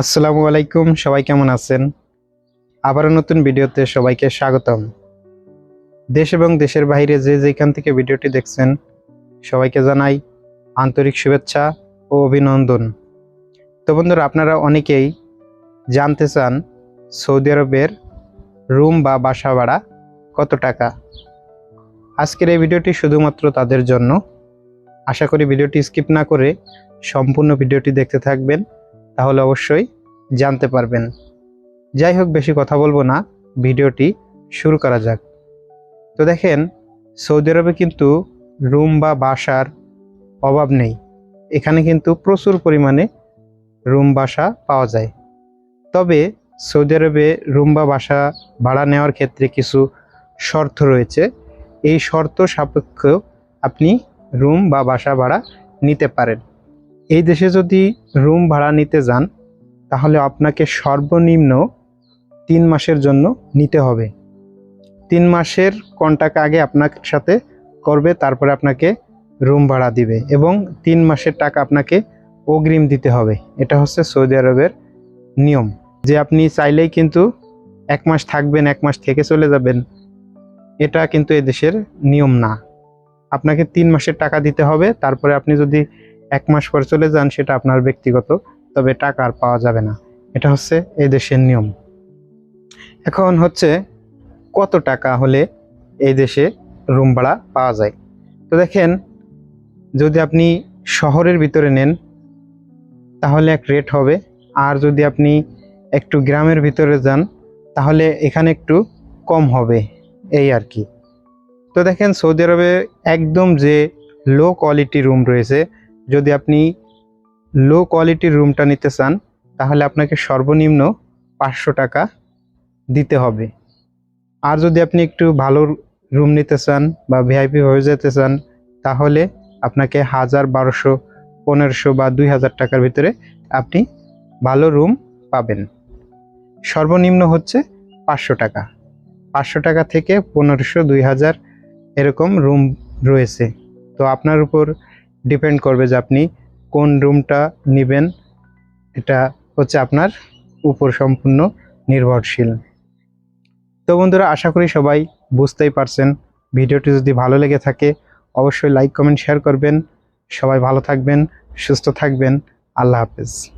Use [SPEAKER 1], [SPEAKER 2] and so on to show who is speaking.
[SPEAKER 1] আসসালামু আলাইকুম, সবাই কেমন আছেন? আবারও নতুন ভিডিওতে সবাইকে স্বাগতম। দেশ এবং দেশের বাইরে যে যেখান থেকে ভিডিওটি দেখছেন, সবাইকে জানাই আন্তরিক শুভেচ্ছা ও অভিনন্দন। তো বন্ধুরা, আপনারা অনেকেই জানতে চান সৌদি আরবের রুম বা বাসা ভাড়া কত টাকা। আজকের এই ভিডিওটি শুধুমাত্র তাদের জন্য। আশা করি ভিডিওটি স্কিপ না করে সম্পূর্ণ ভিডিওটি দেখতে থাকবেন। তাহলে অবশ্যই জানতে পারবেন। যাই হোক, বেশি কথা বলব না। ভিডিওটি শুরু করা যাক। তো দেখেন, সৌদি আরবে কিন্তু রুম বা বাসার অভাব নেই। এখানে কিন্তু প্রচুর পরিমাণে রুম, বাসা পাওয়া যায়। তবে সৌদি আরবে রুম বা বাসা ভাড়া নেওয়ার ক্ষেত্রে কিছু শর্ত রয়েছে। এই শর্ত সাপেক্ষ আপনি রুম বা বাসা ভাড়া নিতে পারেন। এই দেশে যদি রুম ভাড়া নিতে যান, তাহলে আপনাকে সর্বনিম্ন তিন মাসের জন্য নিতে হবে। তিন মাসের কন্টাক্ট আগে আপনার সাথে করবে, তারপরে আপনাকে রুম ভাড়া দিবে এবং তিন মাসের টাকা আপনাকে অগ্রিম দিতে হবে। এটা হচ্ছে সৌদি আরবের নিয়ম। যে আপনি চাইলেই কিন্তু এক মাস থাকবেন, এক মাস থেকে চলে যাবেন, এটা কিন্তু এদেশের নিয়ম না। আপনাকে তিন মাসের টাকা দিতে হবে, তারপরে আপনি যদি এক মাস পর চলে যান, সেটা আপনার ব্যক্তিগত, তবে টাকা আর পাওয়া যাবে না। এটা হচ্ছে এই দেশের নিয়ম। এখন হচ্ছে কত টাকা হলে এই দেশে রুম ভাড়া পাওয়া যায়? তো দেখেন, যদি আপনি শহরের ভিতরে নেন, তাহলে এক রেট হবে। আর যদি আপনি একটু গ্রামের ভিতরে যান, তাহলে এখানে একটু কম হবে, এই আর কি। তো দেখেন, সৌদি আরবে একদম যে লো কোয়ালিটি রুম রয়েছে যদি আপনি লো কোয়ালিটির রুমটা নিতে চান, তাহলে আপনাকে সর্বনিম্ন পাঁচশো টাকা দিতে হবে। আর যদি আপনি একটু ভালো রুম নিতে চান বা ভিআইপি হয়ে যেতে চান, তাহলে আপনাকে হাজার বারোশো, পনেরোশো বা দুই হাজার টাকার ভিতরে আপনি ভালো রুম পাবেন। সর্বনিম্ন হচ্ছে পাঁচশো টাকা। পাঁচশো টাকা থেকে পনেরোশো, দুই হাজার এরকম রুম রয়েছে। তো আপনার উপর ডিপেন্ড করবে যে আপনি কোন রুমটা নেবেন। এটা হচ্ছে আপনার উপর সম্পূর্ণ নির্ভরশীল। তো বন্ধুরা, আশা করি সবাই বুঝতেই পারছেন। ভিডিওটি যদি ভালো লেগে থাকে, অবশ্যই লাইক, কমেন্ট, শেয়ার করবেন। সবাই ভালো থাকবেন, সুস্থ থাকবেন। আল্লাহ হাফেজ।